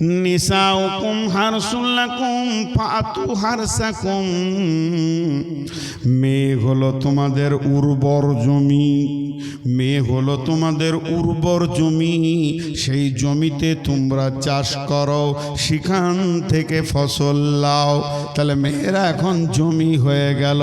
নিসাউকুম হারসুল্লাকুম ফাতু হারসাকুম। মেয়ে হলো তোমাদের উর্বর জমি। মেয়ে হলো তোমাদের উর্বর জমি। সেই জমিতে তোমরা চাষ করো, সেখান থেকে ফসল লাও। তাহলে মেয়েরা এখন জমি হয়ে গেল।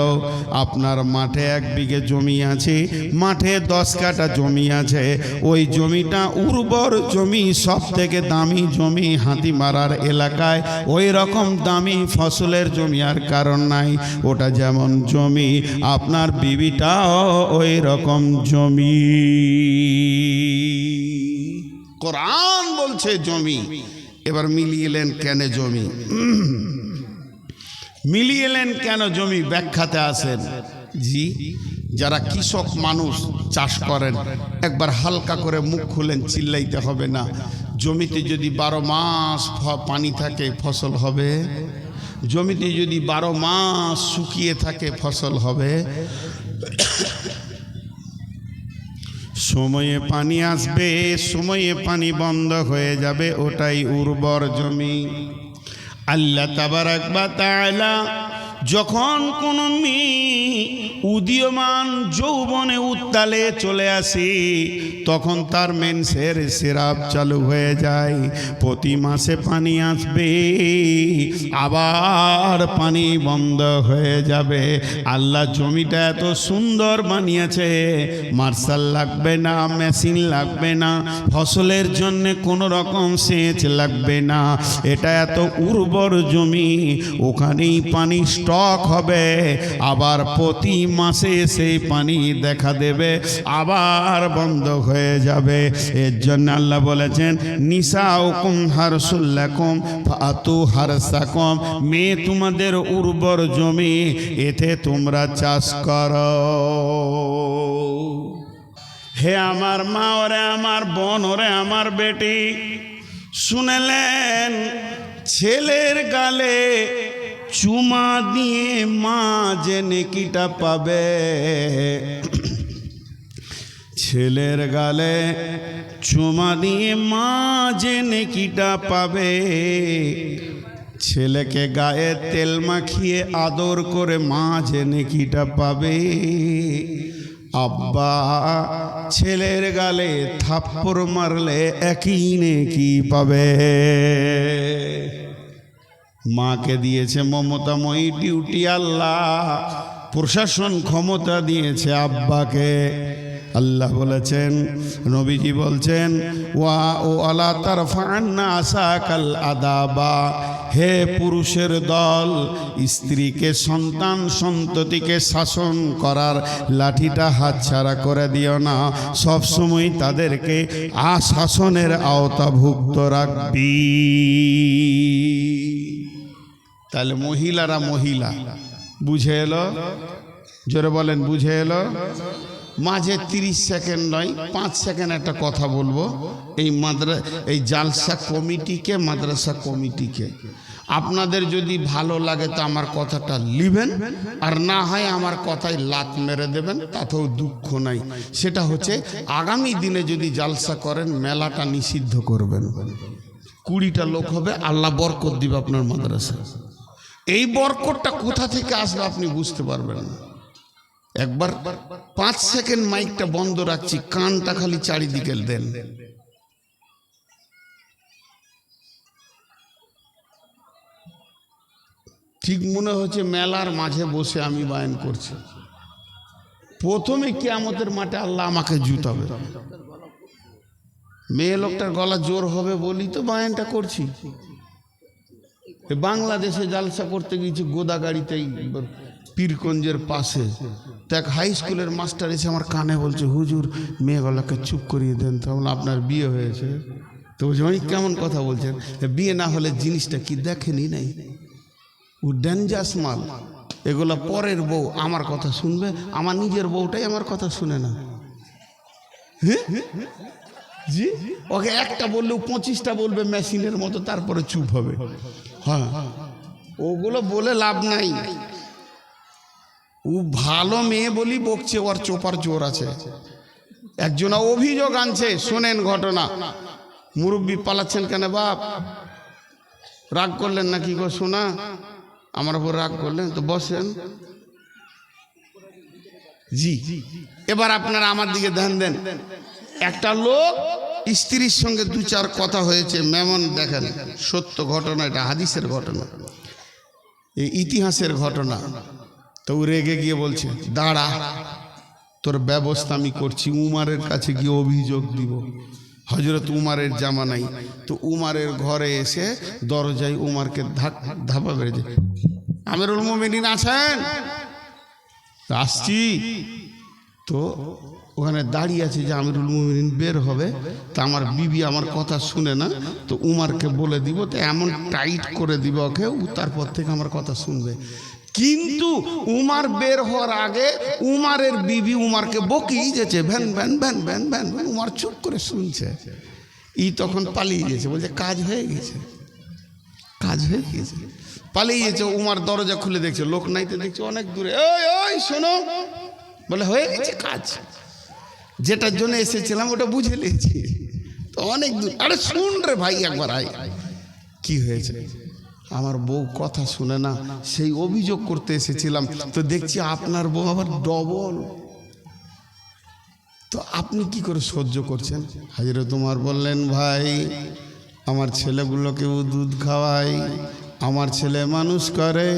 আপনার মাঠে এক বিঘে জমি আছে, মাঠে দশ কাটা জমি আছে। ওই জমিটা উর্বর জমি সব থেকে দামি জমি হাতি মারার এলাকায় ওই রকম দামি ফসলের জমি আর কারণ নাই। ওটা যেমন জমি, আপনার বিবিটাও ওই রকম জমি। কোরআন বলছে জমি। এবার মিলিয়েলেন কেন জমি? মিলিয়েলেন কেন জমি? ব্যাখ্যাতে আসেন জি, যারা কৃষক মানুষ চাষ করেন, একবার হালকা করে মুখ খুলেন, চিল্লাইতে হবে না। জমিতে যদি বারো মাস পানি থাকে ফসল হবে। জমিতে যদি বারো মাস শুকিয়ে থাকে ফসল হবে। সময়ে পানি আসবে সময়ে পানি বন্ধ হয়ে যাবে ওটাই উর্বর জমি। আল্লাহ তাবারাক বা তাআলা যখন কোনো মেয়ে উদীয়মান যৌবনে উত্তালে চলে আসে, তখন তার মেন্সের সিরাপ চালু হয়ে যায়। প্রতি মাসে পানি আসবে, আবার পানি বন্ধ হয়ে যাবে। আল্লাহ জমিটা এত সুন্দর বানিয়েছে, মার্শাল লাগবে না, মেশিন লাগবে না, ফসলের জন্য কোনো রকম সেচ লাগবে না। এটা এত উর্বর জমি, ওখানেই পানি স্টক হবে। আবার প্রতি মাসে সেই পানি দেখা দেবে, আবার বন্ধ হয়ে যাবে। এর জন্য আল্লাহ বলেছেন নিসা হুকুম হারসুল্লাকুম ফাতু হারসাকুম মেয়ে তোমাদের উর্বর জমি, এতে তোমরা চাষ করো। হে আমার মা ওরে, আমার বোন ওরে, আমার বেটি, শুনেলেন ছেলের গালে চুমা দিয়ে মা যে নেকিটা পাবে। ছেলের গালে চুমা দিয়ে মা যে নেকিটা পাবে। ছেলেকে গায়ে তেল মাখিয়ে আদর করে মা যে নেকিটা পাবে। আব্বা, ছেলের গালে থাপ্পড় মারলে একই নেকি পাবে। মাকে দিয়েছে মমতাময়ী ডিউটি আল্লাহ। প্রশাসন ক্ষমতা দিয়েছে আব্বাকে। আল্লাহ বলেছেন, নবীজি বলছেন, ওয়া ও আলা তার ফান্না আসাকাল আদাবা। হে পুরুষের দল, স্ত্রীকে সন্তান সন্ততিকে শাসন করার লাঠিটা হাতছাড়া করে দিও না। সবসময় তাদেরকে আশাসনের আওতাভুক্ত রাখবি। তাহলে মহিলারা মহিলা। বুঝে এলো? জোরে বলেন, বুঝে এলো? মাঝে তিরিশ সেকেন্ড নয়, পাঁচ সেকেন্ড একটা কথা বলব। এই মাদ্রা, এই জালসা কমিটিকে, মাদ্রাসা কমিটিকে। আপনাদের যদি ভালো লাগে তো আমার কথাটা লিবেন, আর না হয় আমার কথায় লাত মেরে দেবেন, তাতেও দুঃখ নাই। সেটা হচ্ছে, আগামী দিনে যদি জালসা করেন, মেলাটা নিষিদ্ধ করবেন। কুড়িটা লোক হবে, আল্লাহ বরকত দিবে আপনার মাদ্রাসা এই বরকতটা কোথা থেকে আসবে আপনি বুঝতে পারবেন না। একবার পাঁচ সেকেন্ড মাইকটা বন্ধ রাখছি, কানটা খালি চারিদিকে দেন। ঠিক মনে হচ্ছে মেলার মাঝে বসে আমি বায়ন করছি। প্রথমে কিয়ামতের মাঠে আল্লাহ আমাকে জুতাবে। মেয়ে লোকটার গলা জোর হবে বলি তো বায়নটা করছি। বাংলাদেশে জালসা করতে গিয়েছি গোদাগাড়িতেই পীরগঞ্জের পাশে এক হাই স্কুলের মাস্টার এসে আমার কানে বলছে, হুজুর, মেয়েগুলোকে চুপ করিয়ে দেন তো আপনার বিয়ে হয়েছে। তো বলছে অনেক কেমন কথা বলছেন? বিয়ে না হলে জিনিসটা কি দেখেনি নাই? ও ডেঞ্জাস মাল। এগুলো পরের বউ, আমার কথা শুনবে, আমার নিজের বউটাই আমার কথা শুনে না। হ্যাঁ? জি? ওকে, একটা বললেও পঁচিশটা বলবে মেশিনের মতো, তারপরে চুপ হবে। হ্যাঁ। ওগুলো বলে লাভ নাই। ও ভালো মেয়ে বলি বকছে, ওর চোপার জোর আছে। একজনা অভিযোগ আনছে, শোনেন ঘটনা। মুরব্বী পালাচ্ছেন কেন বাপ? রাগ করলেন না কি গো শোনা আমার উপর রাগ করলেন, তো বসেন। জি। এবার আপনারা আমার দিকে ধ্যান দেন। একটা লোক স্ত্রীর সঙ্গে দু চার কথা হয়েছে, মেমন দেখেন, সত্য ঘটনা এটা, হাদিসের ঘটনা। এই ইতিহাসের ঘটনা। তো রেগে গিয়ে বলছে, দাঁড়া, তোর ব্যবস্থা আমি করছি, উমারের কাছে গিয়ে অভিযোগ দিব। হজরত উমারের জামা নাই। তো উমারের ঘরে এসে দরজায় উমারকে ধাক, ধাপা বেড়েছে আমিরুল মোমিনিন আছেন? আসছি। তো ওখানে দাঁড়িয়ে আছে যে আমিরুল মুমিনিন বের হবে, তা আমার বিবি আমার কথা শুনে না, তো উমারকে বলে দিব, তো এমন টাইট করে দিব ওকে তারপর থেকে আমার কথা শুনবে। কিন্তু উমার বের হওয়ার আগে উমারের বিবি উমারকে বকেই যেছে ভ্যান ভ্যান ভ্যান ভ্যান ভ্যান ভ্যান। উমার চুপ করে শুনছে। ই তখন পালিয়ে গেছে বলছে কাজ হয়ে গেছে কাজ হয়ে গেছে পালিয়ে গেছে উমার দরজা খুলে দেখছে, লোক নাইতে দেখছে অনেক দূরে ওই ওই শোনো। বলে, হয়ে গেছে কাজ। যেটার জন্য এসেছিলাম, ওটা বুঝে নিয়েছি। তো অনেক দূর আরে শুন রে ভাই একবার আয়। কি হয়েছে? আমার বউ কথা শুনে না, সেই অভিযোগ করতে এসেছিলাম। তো দেখছি আপনার বউ আবার ডবল তো আপনি কি করে সহ্য করছেন? হাজিরা তোমার বললেন, ভাই, আমার ছেলেগুলোকেও দুধ খাওয়াই আমার ছেলে মানুষ করে,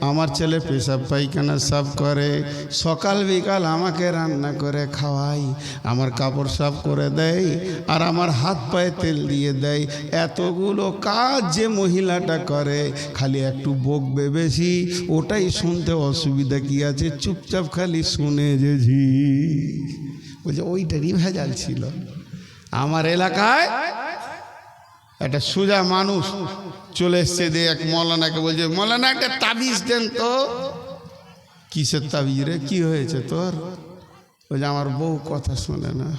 আমার ছেলে পেশাব পায়খানা সাফ করে, সকাল বিকাল আমাকে রান্না করে খাওয়াই, আমার কাপড় সাফ করে দেয়, আর আমার হাত পায়ে তেল দিয়ে দেয়। এতগুলো কাজ যে মহিলাটা করে, খালি একটু বকবে বেশি, ওটাই শুনতে অসুবিধা কি আছে? চুপচাপ খালি শুনে যে ঝি। বলছে ওইটারই ভেজাল ছিল। আমার এলাকায় একটা সোজা মানুষ চলে এসছে দিয়ে এক মৌলানাকে বলছে মৌলানা একটা তাবিজ দেন তো। কিসের তাবিজ রে? কি হয়েছে তোর? বলছে, আমার বউ কথা শোনে না।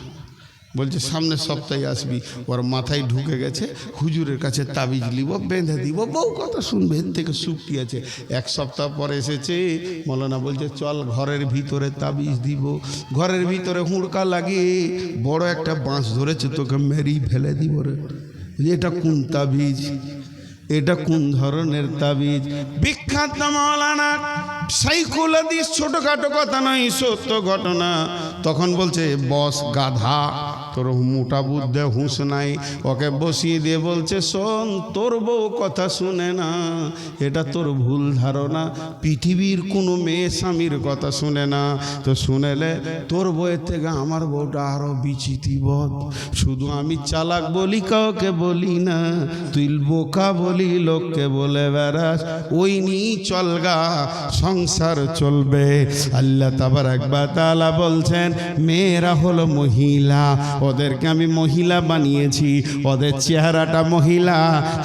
বলছে, সামনের সপ্তাহে আসবি। ওর মাথায় ঢুকে গেছে, হুজুরের কাছে তাবিজ লিব, বেঁধে দিব। বউ কথা শুনবে থেকে সুখটি আছে। এক সপ্তাহ পরে এসেছে, মৌলানা বলছে, চল ঘরের ভিতরে তাবিজ দিব। ঘরের ভিতরে হুড়কা লাগিয়ে বড় একটা বাঁশ ধরেছে, তোকে মেরি ফেলে দিব রে। এটা কোন তাবিজ? এটা কোন ধরনের তাবিজ? বিখ্যাত মাওলানা সাইকুল হাদিস ছোটখাটো কথা নয়, সত্য ঘটনা। তখন বলছে, বস গাধা। তোর মোটা বুদ্ধে হুঁশ নাই। ওকে বসিয়ে দিয়ে বলছে, শোন, তোর বউ কথা শুনে না। এটা তোর ভুল ধারণা। পৃথিবীর কোনো মেয়ে স্বামীর কথা শুনে না। তো শুনেলে তোর বইয়ের থেকে আমার বউটা আরও বিচিতিবদ শুধু আমি চালাক বলি, কাউকে বলি না। তুই বোকা বলি, লোককে বলে বেড়াস। ওই নিয়ে চলগা সংসার চলবে। আল্লাহ তাবার একবার তালা বলছেন, মেয়েরা হলো মহিলা। ওদেরকে আমি মহিলা বানিয়েছি। ওদের চেহারাটা মহিলা,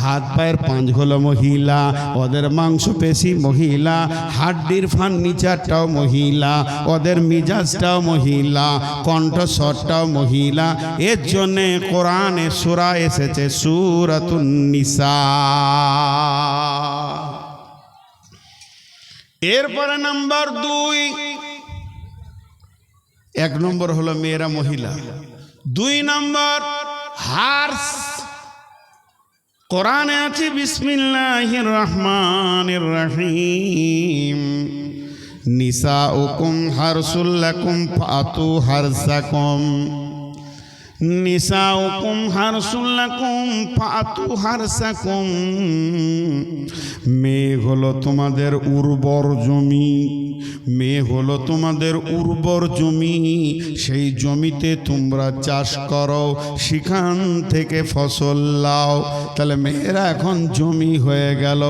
হাত পায়ের পাঁচ হলো মহিলা, ওদের মাংস পেশি মহিলা, হাড্ডির ফার্নিচারটাও মহিলা, ওদের মিজাজটাও মহিলা, কণ্ঠস্বরটাও মহিলা। এর জন্যে কোরআনে সুরা এসেছে, সুরাতুন নিসা। এরপরে নাম্বার দুই, এক নম্বর হলো মেয়েরা মহিলা। দুই নম্বর হার্স। কোরআনে আছে বিসমিল্লাহ রহমান রহিম। নিসা উকুম হারসুল্লাকুম ফাতু হারসাকুম। নিসাউকুম হারসুল্লাকুম ফাতু হারসাকুম। মেয়ে হলো তোমাদের উর্বর জমি, মেয়ে হলো তোমাদের উর্বর জমি, সেই জমিতে তোমরা চাষ করো, সেখান থেকে ফসল লাও। তাহলে মেয়েরা এখন জমি হয়ে গেল।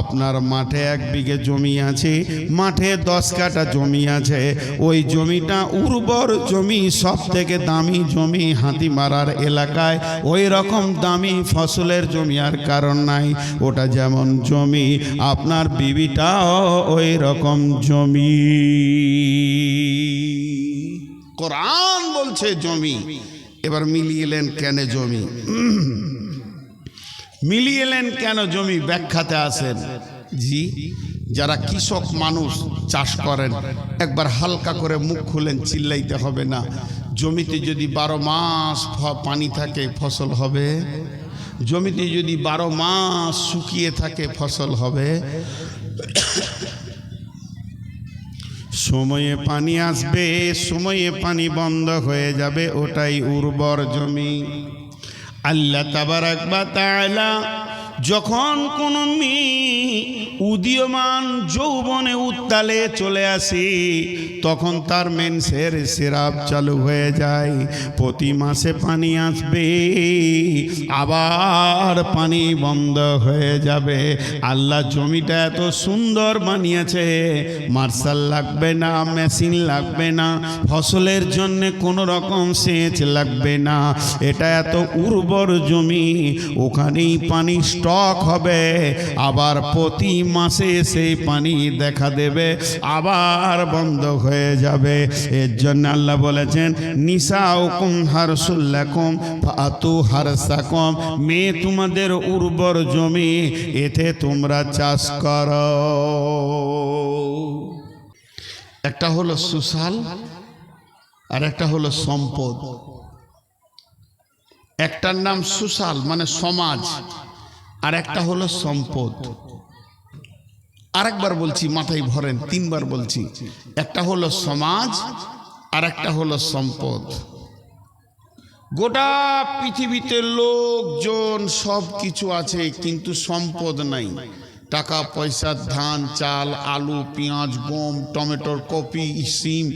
আপনার মাঠে এক বিঘে জমি আছে, মাঠে দশ কাটা জমি আছে। ওই জমিটা উর্বর জমি সব থেকে দামি জমি হাতি মারার এলাকায় ওই রকম দামি ফসলের জমি আর কারণ নাই। ওটা যেমন জমি, আপনার বিবিটাও ওই রকম জমি। কোরআন বলছে জমি। এবার মিলিয়েলেন কেন জমি? মিলিয়েলেন কেন জমি? ব্যাখ্যাতে আসেন জি, যারা কৃষক মানুষ চাষ করেন, একবার হালকা করে মুখ খুলেন, চিল্লাইতে হবে না। জমিতে যদি বারো মাস পানি থাকে, ফসল হবে। জমিতে যদি বারো মাস শুকিয়ে থাকে, ফসল হবে। সময়ে পানি আসবে, সময়ে পানি বন্ধ হয়ে যাবে, ওটাই উর্বর জমি। আল্লাহ তাবারাক বা তাআলা যখন কোনো মেয়ে উদীয়মান যৌবনে উত্তালে চলে আসে, তখন তার মেন্সের সিরাপ চালু হয়ে যায়। প্রতি মাসে পানি আসবে, আবার পানি বন্ধ হয়ে যাবে। আল্লাহ জমিটা এত সুন্দর বানিয়েছে, মার্শাল লাগবে না, মেশিন লাগবে না, ফসলের জন্য কোনো রকম সেচ লাগবে না। এটা এত উর্বর জমি, ওখানেই পানি স্টক হবে। আবার প্রতি মাসে সেই পানি দেখা দেবে, আবার বন্ধ হয়ে যাবে। এর জন্য আল্লাহ বলেছেন নিসা হুকুম হারসুল্লাকুম, ফাতু হারসাকুম, মেয়ে তোমাদের উর্বর জমি, এতে তোমরা চাষ করো। একটা হলো সুশাল আর একটা হলো সম্পদ। একটার নাম সুশাল মানে সমাজ। আর একটা হলো সম্পদ। আরেকবার বলছি, মাথায় ভরেন, তিনবার বলছি। একটা হলো সমাজ আর একটা হলো সম্পদ। গোটা পৃথিবীতে লোকজন সব কিছু আছে, কিন্তু সম্পদ নাই। টাকা, পয়সা, ধান, চাল, আলু, পেঁয়াজ, গম টমেটোর কপি, সিম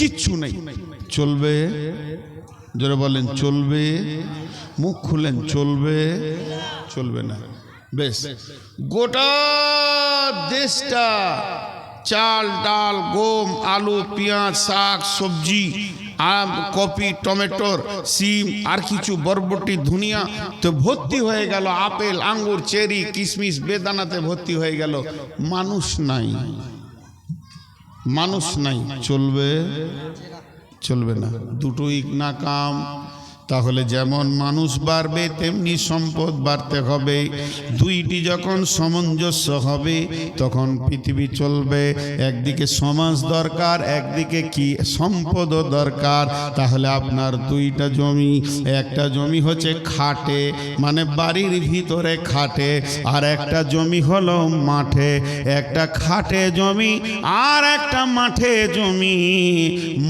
কিচ্ছু নেই। চলবে? জোরে বলেন, চলবে? মুখ খুলেন, চলবে? চলবে না। বেশ। গোটা দেশটা চাল ডাল গম আলু পেঁয়াজ শাক সবজি আম কপি টমেটোর সিম আর কিছু বরবটি ধুনিয়া তো ভর্তি হয়ে গেল। আপেল আঙ্গুর চেরি কিশমিশ বেদানাতে ভর্তি হয়ে গেল। মানুষ নাই। মানুষ নাই। চলবে? চলবে না। দুটোই না কাম তাহলে যেমন মানুষ বাড়বে, তেমনি সম্পদ বাড়তে হবে। দুইটি যখন সামঞ্জস্য হবে, তখন পৃথিবী চলবে। একদিকে সমাজ দরকার, একদিকে কি? সম্পদও দরকার। তাহলে আপনার দুইটা জমি, একটা জমি হচ্ছে খাটে মানে বাড়ির ভিতরে খাটে, আর একটা জমি হলো মাঠে। একটা খাটে জমি, আর একটা মাঠে জমি।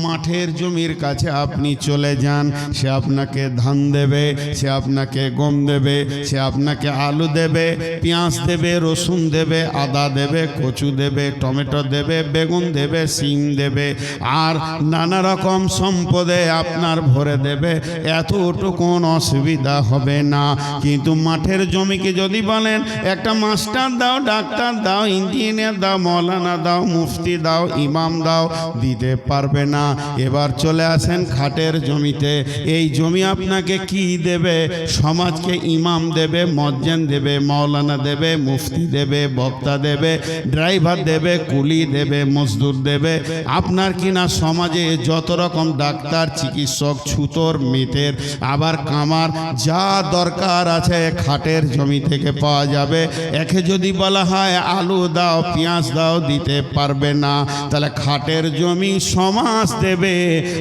মাঠের জমির কাছে আপনি চলে যান, সে আপনাকে ধান দেবে, সে আপনাকে গম দেবে, সে আপনাকে আলু দেবে, পেঁয়াজ দেবে, রসুন দেবে, আদা দেবে, কচু দেবে, টমেটো দেবে, বেগুন দেবে সিম দেবে, আর নানা রকম সম্পদে আপনার ভরে দেবে। এতটুকুন অসুবিধা হবে না। কিন্তু মাঠের জমিকে যদি বলেন, একটা মাস্টার দাও, ডাক্তার দাও, ইঞ্জিনিয়ার দাও, মৌলানা দাও, মুফতি দাও, ইমাম দাও, দিতে পারবে না। এবার চলে আসেন খাটের জমিতে। এই জমি আপনাকে কি দেবে? সমাজকে ইমাম দেবে, মজ্জেন দেবে মৌলানা দেবে, মুফতি দেবে, বক্তা দেবে, ড্রাইভার দেবে, কুলি দেবে, মজদুর দেবে। আপনার কিনা সমাজে যত রকম ডাক্তার, চিকিৎসক, ছুতর মেতের আবার কামার, যা দরকার আছে খাটের জমি থেকে পাওয়া যাবে। একে যদি বলা হয় আলু দাও, পেঁয়াজ দাও, দিতে পারবে না। তাহলে খাটের জমি সমাজ দেবে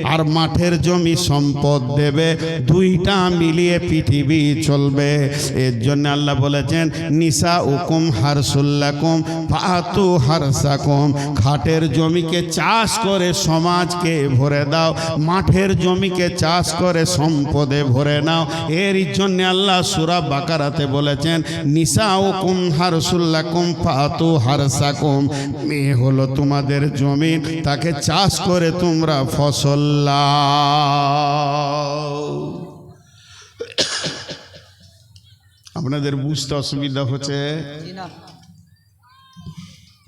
আর মাঠের জমি সম্পদ দেবে। দুইটা মিলিয়ে পৃথিবী চলবে। এর জন্য আল্লাহ বলেছেন নিসা উকুম হারসুল্লাকুম ফাতু হারসাকুম। খাটের জমিকে চাষ করে সমাজকে ভরে দাও, মাঠের জমিকে চাষ করে সম্পদে ভরে নাও। এর জন্য আল্লাহ সুরা বাকারাতে বলেছেন নিসা উকুম হারসুল্লাকুম ফাতু হারসাকুম। মেয়ে হলো তোমাদের জমি, তাকে চাষ করে তোমরা ফসল লাও। আপনাদের বুঝতে অসুবিধা হচ্ছে?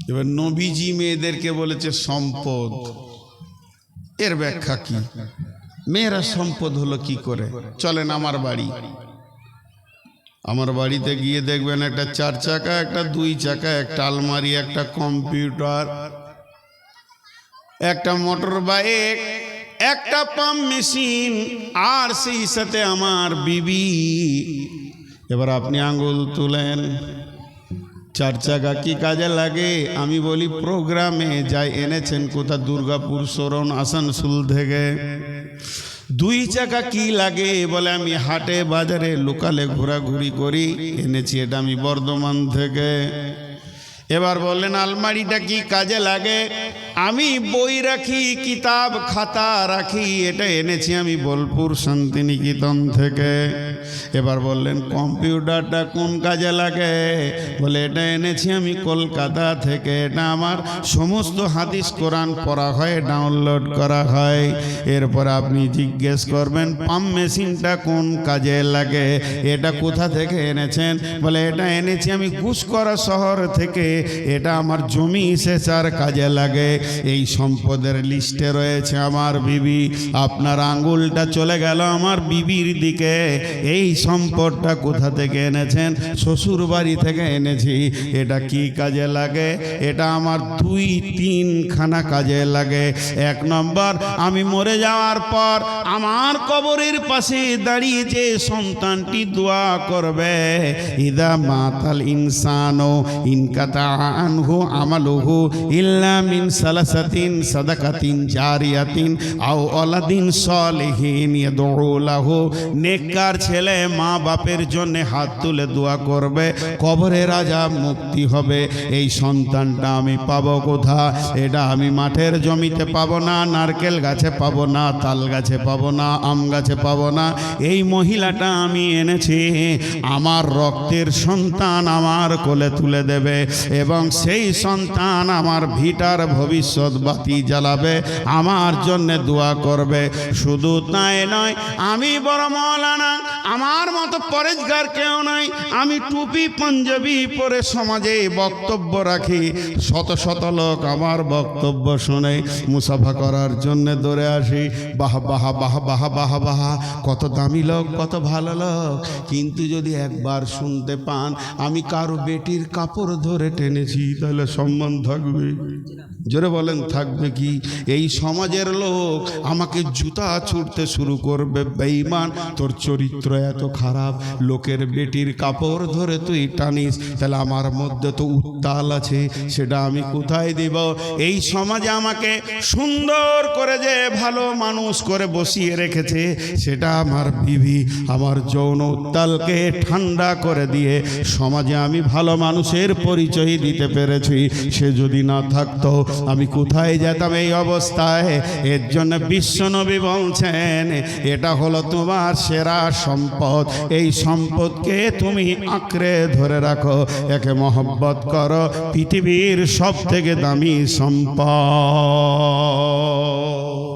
এবার নবীজি মেয়েদেরকে বলেছে সম্পদ। এর ব্যাখ্যা কি? মেয়েরা সম্পদ হলো কি করে? চলেন আমার বাড়ি। আমার বাড়িতে গিয়ে দেখবেন একটা চার চাকা, একটা দুই চাকা, একটা আলমারি, একটা কম্পিউটার, একটা মোটর বাইক, একটা পাম্প মেশিন, আর সেই সাথে আমার বিবি। এবার আপনি আঙ্গুল তুলেন। চার চাকা কি কাজে লাগে? আমি বলি, প্রোগ্রামে যাই এনেছেন কোথা? দুর্গাপুর, সরণ, আসানসোল থেকে। দুই চাকা কি লাগে? বলে, আমি হাটে বাজারে লোকালে ঘোরাঘুরি করি। এনেছি এটা আমি বর্ধমান থেকে। এবার বললেন, আলমারিটা কি কাজে লাগে? আমি বই রাখি, কিতাব খাতা রাখি, এটা এনেছি আমি বোলপুর শান্তিনিকেতন থেকে। এবার বললেন, কম্পিউটারটা কোন কাজে লাগে? বলে, এটা এনেছি আমি কলকাতা থেকে। এটা আমার সমস্ত হাদিস কোরআন পড়া হয়, ডাউনলোড করা হয়। এরপর আপনি জিজ্ঞেস করবেন, পাম্প মেশিনটা কোন কাজে লাগে? এটা কোথা থেকে এনেছেন? বলে, এটা এনেছি আমি ঘুষকরা শহর থেকে। এটা আমার জমি সেচার কাজে লাগে। এই সম্পদের লিস্টে রয়েছে আমার বিবি। আপনার আঙ্গুলটা চলে গেল আমার বিবির দিকে। এই সম্পদটা কোথা থেকে এনেছেন? শ্বশুর বাড়ি থেকে এনেছি। এটা কি কাজে লাগে? এটা আমার দুই তিনখানা কাজে লাগে। এক নম্বর, আমি মরে যাওয়ার পর আমার কবরের পাশে দাঁড়িয়ে যে সন্তানটি দোয়া করবে। ইদা মাতাল ইনসানো ইনকাতা আনহু আমালুহু ইল্লা মিন সালাসাতিন সাদাকাতিন, জারিয়াতিন, আও অলাদিন সলিহিন ইয়াদউ লাহু। নেককার ছেলে মা বাপের জন্য হাত তুলে দোয়া করবে, কবরে রাজা মুক্তি হবে। এই সন্তানটা আমি পাবো কোথা এটা আমি মাঠের জমিতে পাবো না, নারকেল গাছে পাবো না, তাল গাছে পাবো না, আম গাছে পাবো না। এই মহিলাটা আমি এনেছি, আমার রক্তের সন্তান আমার কোলে তুলে দেবে এবং সেই সন্তান আমার ভিটার ভবিষ্যৎ বাতি জ্বালাবে, আমার জন্য দোয়া করবে। শুধু তাই নয়, আমি বড় মৌলানা, আমার মতো পরেজগার কেউ নাই। আমি টুপি পাঞ্জাবি পরে সমাজে বক্তব্য রাখি। শত শত লোক আমার বক্তব্য শুনে মুসাফা করার জন্য দৌড়ে আসি। বাহ বাহ বাহ বাহ বাহ বাহ, কত দামি লোক, কত ভালো লোক। কিন্তু যদি একবার শুনতে পান, আমি কারও বেটির কাপড় ধরে টেনেছি, তাহলে সম্মান থাকবে। জোরে বলেন, থাকবে কি? এই সমাজের লোক আমাকে জুতা ছুটতে শুরু করবে, বেঈমান। তোর চরিত্র এত খারাপ, লোকের বেটির কাপড় ধরে তুই টানিস। তাহলে আমার মধ্যে তো উত্তাল আছে, সেটা আমি কোথায় দিব? এই সমাজে আমাকে সুন্দর করে যে ভালো মানুষ করে বসিয়ে রেখেছে, সেটা আমার বিবি, আমার যৌন উত্তালকে ঠান্ডা করে দিয়ে সমাজে আমি ভালো মানুষের পরিচয় দিতে পেরেছি। সে যদি না থাকতো আমি কোথায় যেতাম এই অবস্থায়? এর জন্য বিশ্বনবী বলছেন, এটা হলো তোমার সেরা সম্পদ। এই সম্পদকে তুমি আঁকড়ে ধরে রাখো। একে মহব্বত করো। পৃথিবীর সব থেকে দামি সম্পদ।